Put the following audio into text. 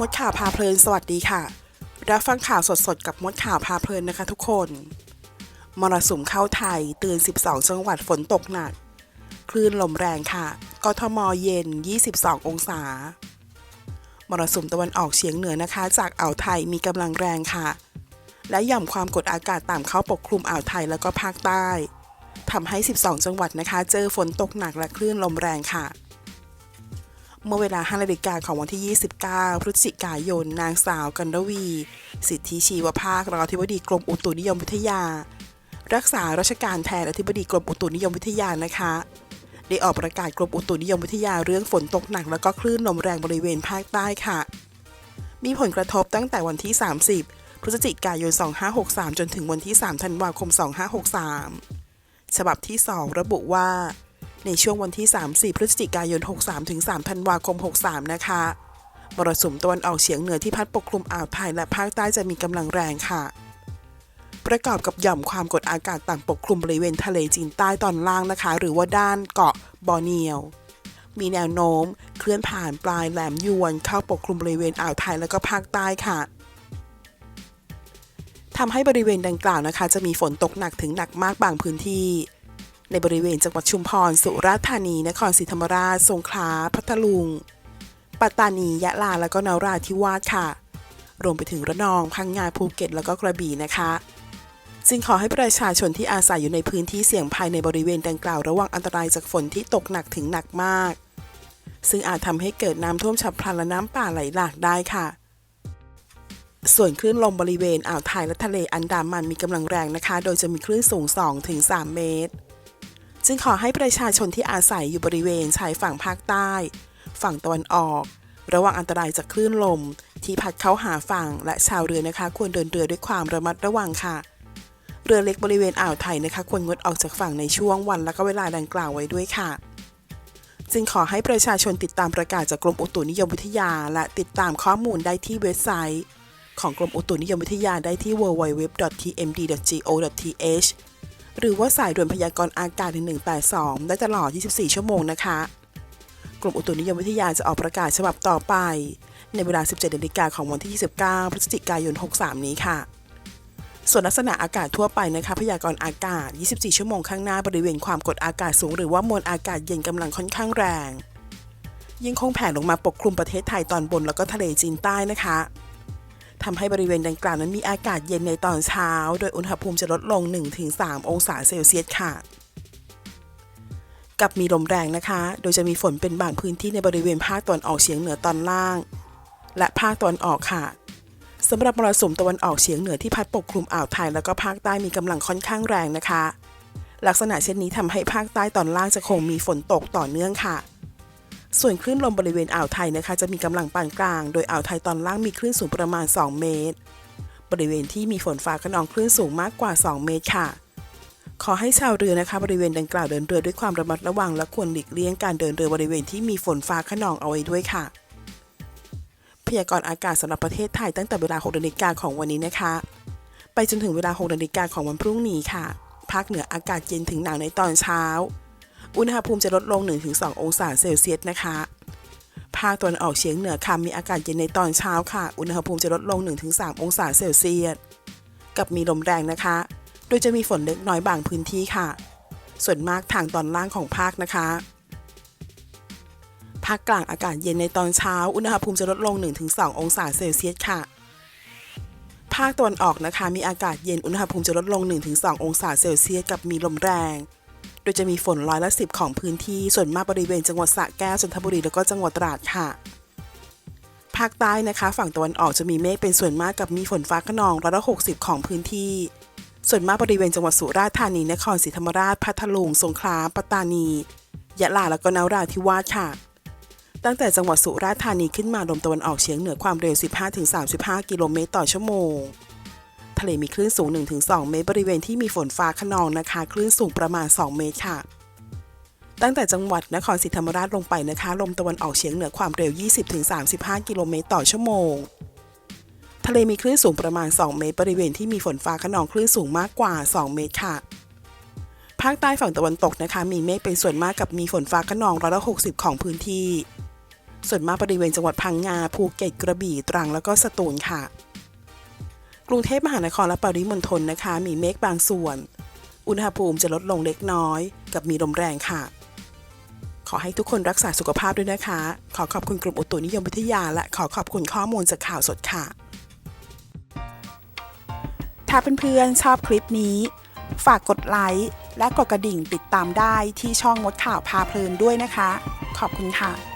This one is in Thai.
มดข่าวพาเพลินสวัสดีค่ะ รับฟังข่าวสดๆ กับมดข่าวพาเพลินนะคะทุกคน มรสุมเข้าไทยเตือน 12 จังหวัดฝนตกหนัก คลื่นลมแรงค่ะ กทมเย็น 22 องศา มรสุมตะวันออกเฉียงเหนือนะคะ จากอ่าวไทยมีกำลังแรงค่ะ และหย่อมความกดอากาศต่ำเข้าปกคลุมอ่าวไทยแล้วก็ภาคใต้ทำให้ 12 จังหวัดนะคะ เจอฝนตกหนักและคลื่นลมแรงค่ะ เมื่อเวลา5นาฬิกาของวันที่ 29 พฤศจิกายน นางสาวกันรวี สิทธิชีวภาครองอธิบดีกรมอุตุนิยมวิทยา รักษาราชการแทนอธิบดีกรมอุตุนิยมวิทยานะคะ ได้ออกประกาศกรมอุตุนิยมวิทยาเรื่องฝนตกหนัก แล้วก็คลื่นลมแรงบริเวณภาคใต้ค่ะ มีผลกระทบตั้งแต่วันที่ 30 พฤศจิกายน 2563 จนถึงวันที่ 3 ธันวาคม 2563 ฉบับที่ 2 ระบุว่า ในช่วงวันที่30พฤศจิกายน 63 ถึง 3 ธันวาคม 63 นะคะมรสุมตะวันออกเฉียงเหนือที่พัดปกคลุมอ่าวไทยและภาคใต้จะมีกำลังแรงค่ะ ประกอบกับหย่อมความกดอากาศต่ำปกคลุมบริเวณทะเลจีนใต้ตอนล่างนะคะ หรือว่าด้านเกาะบอร์เนียว มีแนวโน้มเคลื่อนผ่านปลายแหลมยวนเข้าปกคลุมบริเวณอ่าวไทยและก็ภาคใต้ค่ะทำให้บริเวณดังกล่าวนะคะ จะมีฝนตกหนักถึงหนักมากบางพื้นที่ ในบริเวณจังหวัดชุมพร สุราษฎร์ธานี นครศรีธรรมราช สงขลา พัทลุง ปัตตานี ยะลา แล้วก็นราธิวาสค่ะ รวมไปถึงระนอง พังงา ภูเก็ต แล้วก็กระบี่นะคะจึงขอให้ประชาชนที่อาศัยอยู่ในพื้นที่เสี่ยงภัยในบริเวณดังกล่าวระวังอันตรายจากฝนที่ตกหนักถึงหนักมาก ซึ่งอาจทำให้เกิดน้ำท่วมฉับพลันและน้ำป่าไหลหลากได้ค่ะ ส่วนคลื่นลมบริเวณอ่าวไทยและทะเลอันดามันมีกำลังแรงนะคะ โดยจะมีคลื่นสูง 2-3 เมตร จึงขอให้ประชาชนที่อาศัยอยู่บริเวณชายฝั่งภาคใต้ ฝั่งตะวันออก ระวังอันตรายจากคลื่นลม ที่พัดเข้าหาฝั่งและชาวเรือนะคะ ควรเดินเรือด้วยความระมัดระวังค่ะ เรือเล็กบริเวณอ่าวไทยนะคะ ควรงดออกจากฝั่งในช่วงวันและก็เวลาดังกล่าวไว้ด้วยค่ะ จึงขอให้ประชาชนติดตามประกาศจากกรมอุตุนิยมวิทยา และติดตามข้อมูลได้ที่เว็บไซต์ ของกรมอุตุนิยมวิทยาได้ที่ www.tmd.go.th หรือว่าสายด่วนพยากรณ์อากาศ 1182 ได้ตลอด 24 ชั่วโมงนะคะ กรมอุตุนิยมวิทยาจะออกประกาศฉบับต่อไป ในเวลา 17นาฬิกาของวันที่ 29 พฤศจิกายน 63 นี้ค่ะ ส่วนลักษณะอากาศทั่วไปนะคะ พยากรณ์อากาศ 24 ชั่วโมงข้างหน้าบริเวณความกดอากาศสูง หรือว่ามวลอากาศเย็นกำลังค่อนข้างแรง ยังคงแผ่ลงมาปกคลุมประเทศไทยตอนบนแล้วก็ทะเลจีนใต้นะคะ ทำให้บริเวณดังกล่าวนั้นมีอากาศเย็นในตอนเช้า โดยอุณหภูมิจะลดลง 1-3 องศาเซลเซียสค่ะ กับมีลมแรงนะคะ โดยจะมีฝนเป็นบางพื้นที่ในบริเวณภาคตะวันออกเฉียงเหนือตอนล่าง และภาคตะวันออกค่ะสำหรับมรสุมตะวันออกเฉียงเหนือที่พัดปกคลุมอ่าวไทยแล้วก็ภาคใต้มีกำลังค่อนข้างแรงนะคะ ลักษณะเช่นนี้ทำให้ภาคใต้ตอนล่างจะคงมีฝนตกต่อเนื่องค่ะ ส่วนคลื่นลมบริเวณอ่าวไทยนะคะ จะมีกำลังปานกลาง โดยอ่าวไทยตอนล่างมีคลื่นสูงประมาณ 2 เมตร บริเวณที่มีฝนฟ้าขนองคลื่นสูงมากกว่า 2 เมตรค่ะ ขอให้ชาวเรือนะคะ บริเวณดังกล่าวเดินเรือด้วยความระมัดระวัง และควรหลีกเลี่ยงการเดินเรือบริเวณที่มีฝนฟ้าขนองเอาไว้ด้วยค่ะ พยากรณ์อากาศสำหรับประเทศไทยตั้งแต่เวลา6นาฬิกาของวันนี้นะคะ ไปจนถึงเวลา6นาฬิกาของวันพรุ่งนี้ค่ะ ภาคเหนืออากาศเย็นถึงหนาวในตอนเช้า อุณหภูมิจะลดลง 1-2 องศาเซลเซียสนะคะ ภาคตะวันออกเฉียงเหนือค่ะมีอากาศเย็นในตอนเช้าค่ะ อุณหภูมิจะลดลง 1-3 องศาเซลเซียส กับมีลมแรงนะคะ โดยจะมีฝนเล็กน้อยบางพื้นที่ค่ะ ส่วนมากทางตอนล่างของภาคนะคะ ภาคกลางอากาศเย็นในตอนเช้า อุณหภูมิจะลดลง 1-2 องศาเซลเซียสค่ะ ภาคตะวันออกนะคะ มีอากาศเย็น อุณหภูมิจะลดลง 1-2 องศาเซลเซียส กับมีลมแรง โดยจะมีฝนร้อยละสิบของพื้นที่ ส่วนมากบริเวณจังหวัดสระแก้วจันทบุรีแล้วก็จังหวัดตราดค่ะ ภาคใต้นะคะ ฝั่งตะวันออกจะมีเมฆเป็นส่วนมากกับมีฝนฟ้าขนองร้อยละหกสิบของพื้นที่ ส่วนมากบริเวณจังหวัดสุราษฎร์ธานีนครศรีธรรมราชพัทลุงสงขลาปัตตานียะลาแล้วก็นาราธิวาสค่ะ ตั้งแต่จังหวัดสุราษฎร์ธานีขึ้นมาลมตะวันออกเฉียงเหนือความเร็ว 15-35 กิโลเมตรต่อชั่วโมงะเลมีคลื่นสูง 1-2 เมตร บริเวณที่มีฝนฟ้าขนองนะคะ คลื่นสูงประมาณ 2 เมตรค่ะ ตั้งแต่จังหวัดนครศรีธรรมราชลงไปนะคะ ลมตะวันออกเฉียงเหนือความเร็ว 20-35 กิโลเมตรต่อชั่วโมง ทะเลมีคลื่นสูงประมาณ 2 เมตร บริเวณที่มีฝนฟ้าขนองคลื่นสูงมากกว่า 2 เมตรค่ะ ภาคใต้ฝั่งตะวันตกนะคะ มีเมฆเป็นส่วนมากกับมีฝนฟ้าขนองร้อยละ60 ของพื้นที่ ส่วนมากบริเวณจังหวัดพังงาภูเก็ตกระบี่ตรังแล้วก็สตูลค่ะ กรุงเทพมหานครและปริมณฑลนะคะ มีเมฆบางส่วน อุณหภูมิจะลดลงเล็กน้อย กับมีลมแรงค่ะ ขอให้ทุกคนรักษาสุขภาพด้วยนะคะ ขอขอบคุณกรมอุตุนิยมวิทยา และขอขอบคุณข้อมูลจากข่าวสดค่ะ ถ้าเพื่อนๆชอบคลิปนี้ ฝากกดไลค์และกดกระดิ่งติดตามได้ที่ช่องมดข่าวพาเพลินด้วยนะคะ ขอบคุณค่ะ